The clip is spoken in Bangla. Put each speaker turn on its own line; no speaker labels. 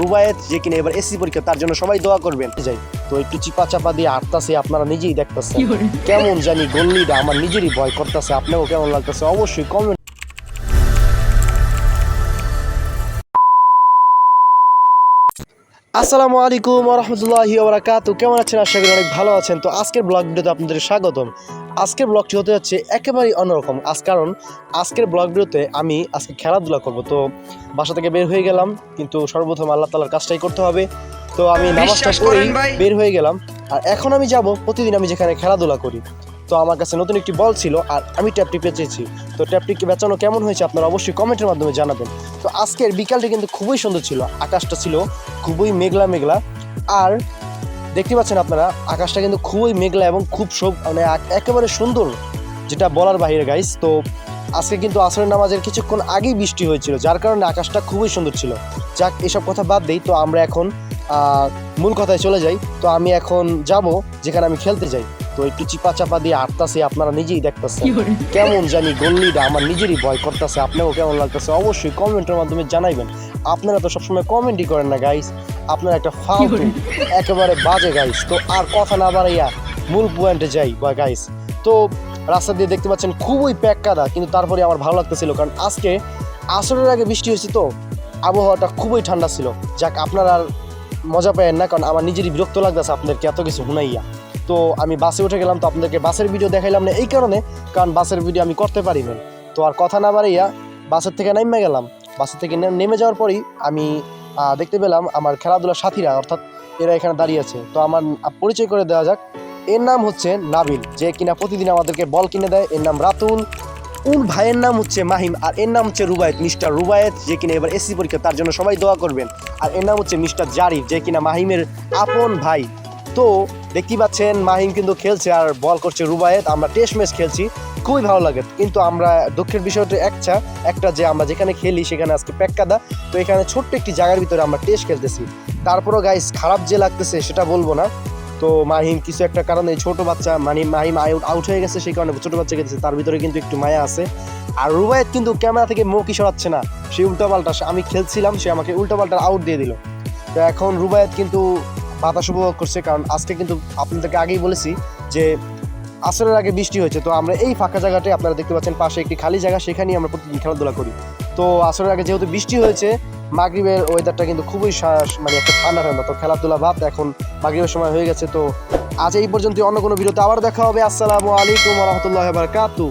রুবায়েত যে কিনা এবার এসি পরীক্ষা তার জন্য সবাই দোয়া করবেন। যাই তো একটু চিপা চাপা দিয়ে হাঁটতাছে আপনারা নিজেই দেখতেছেন। কেমন জানি গল্লিটা আমার নিজেরই ভয় করতেছে আপনাকেও কেমন লাগতেছে? অবশ্যই কমেন্ট আসসালামু আলাইকুম রহমতুল্লাহি ওবরাকাতু কেমন আছেন? আশা করি অনেক ভালো আছেন। তো আজকের ব্লগ ভিডিওতে আপনাদের স্বাগতম। আজকের ব্লগটি হতে যাচ্ছে একেবারেই অন্যরকম। আজ কারণ আজকের ব্লগ ভিডিওতে আমি আজকে খেলাধুলা করব। তো বাসা থেকে বের হয়ে গেলাম কিন্তু সর্বপ্রথম আল্লাহ তালার কাজটাই করতে হবে। তো আমি নামাজটা পড়েই বের হয়ে গেলাম। আর এখন আমি যাব প্রতিদিন আমি যেখানে খেলাধুলা করি। তো আমার কাছে নতুন একটি বল ছিল আর আমি ট্যাপটি পেঁচেছি তো ট্যাপটিকে বেচানো কেমন হয়েছে আপনারা অবশ্যই কমেন্টের মাধ্যমে জানাবেন। তো আজকের বিকালটা কিন্তু খুবই সুন্দর ছিল। আকাশটা ছিল খুবই মেঘলা মেঘলা আর দেখতে পাচ্ছেন আপনারা, আকাশটা কিন্তু খুবই মেঘলা এবং খুব মানে একেবারে সুন্দর, যেটা বলার বাহিরে গাইস তো আজকে কিন্তু আসরের নামাজের কিছুক্ষণ আগেই বৃষ্টি হয়েছিল, যার কারণে আকাশটা খুবই সুন্দর ছিল। যাক, এসব কথা বাদ দিই, তো আমরা এখন মূল কথায় চলে যাই। তো আমি এখন যাব, যেখানে আমি খেলতে যাই। তো একটু চিপা চাপা দিয়ে হাঁটতাছে আপনারা নিজেই দেখতেছেন। কেমন জানি গল্লিটা আমার নিজেরই ভয় করতেছে আপনাকেও কেমন লাগতেছে? অবশ্যই কমেন্টের মাধ্যমে জানাইবেন। আপনারা তো সবসময় কমেন্টই করেন না গাইস আপনারা একটা ফালতু একেবারে বাজে গাইস তো আর কথা না বাড়াইয়া মূল পয়েন্টে যাই বা গাইস তো রাস্তা দিয়ে দেখতে পাচ্ছেন খুবই প্যাক কাদা কিন্তু তারপরে আমার ভালো লাগতেছিল কারণ আজকে আসরের আগে বৃষ্টি হয়েছে তো আবহাওয়াটা খুবই ঠান্ডা ছিল। যাক আপনারা আর মজা পায়েন না কারণ আমার নিজেরই বিরক্ত লাগতেছে আপনাদেরকে এত কিছু শুনাইয়া। তো আমি বাসে উঠে গেলাম, তো আপনাদেরকে বাসের ভিডিও দেখাইলাম না এই কারণে, কারণ বাসের ভিডিও আমি করতে পারি না তো আর কথা না বাড়াইয়া বাসের থেকে নেমে গেলাম। বাসের থেকে নেমে যাওয়ার পরেই আমি দেখতে পেলাম আমার খেলাধুলার সাথীরা, অর্থাৎ এরা এখানে দাঁড়িয়ে আছে। তো আমার পরিচয় করে দেওয়া যাক। এর নাম হচ্ছে নাবিল, যে কিনা প্রতিদিন আমাদেরকে বল কিনে দেয়। এর নাম রাতুল। উল ভাইয়ের নাম হচ্ছে মাহিম, আর এর নাম হচ্ছে রুবায়েত, মিস্টার রুবায়েত, যে কিনা এবার এসি পরীক্ষা, তার জন্য সবাই দোয়া করবেন। আর এর নাম হচ্ছে মিস্টার জারিফ, যে কিনা মাহিমের আপন ভাই। তো দেখতেই পাচ্ছেন, মাহিম কিন্তু খেলছে আর বল করছে রুবায়েত। আমরা টেস্ট ম্যাচ খেলছি, খুবই ভালো লাগে। কিন্তু আমরা দুঃখের বিষয়টা একটা একটা যে আমরা যেখানে খেলি সেখানে আজকে প্যাক্কাদা। তো এখানে ছোট্ট একটি জায়গার ভিতরে আমরা টেস্ট খেলতেছি। তারপরও গাইস খারাপ যে লাগতেছে সেটা বলব না। তো মাহিম, কিছু একটা কারণে ছোট বাচ্চা মানে মাহিম আউট আউট হয়ে গেছে, সেই কারণে ছোট বাচ্চা গেছে তার ভিতরে কিন্তু একটু মায়া আছে। আর রুবায়েত কিন্তু ক্যামেরা থেকে মুখই সরাচ্ছে না। সে উল্টাপাল্টা আমি খেলছিলাম, সে আমাকে উল্টাপাল্টা আউট দিয়ে দিল। তো এখন রুবায়েত কিন্তু বাতাস উপভোগ করছে, কারণ আজকে কিন্তু আপনাদেরকে আগেই বলেছি যে আসরের আগে বৃষ্টি হয়েছে, তো আমরা এই ফাঁকা জায়গাটায় আপনারা দেখতে পাচ্ছেন, পাশে একটি খালি জায়গা, সেখানেই আমরা প্রতিদিন খেলাধুলা করি। তো আসরের আগে যেহেতু বৃষ্টি হয়েছে, মাগরিবের ওয়েদারটা কিন্তু খুবই মানে একটা ঠান্ডা ঠান্ডা, তো খেলাধুলা ভাব এখন মাগরিবের সময় হয়ে গেছে, তো আজ এই পর্যন্ত অন্য কোনো ভিডিওতে আবার দেখা হবে। আসসালামু আলাইকুম রহমতুল্লাহ বারকাতু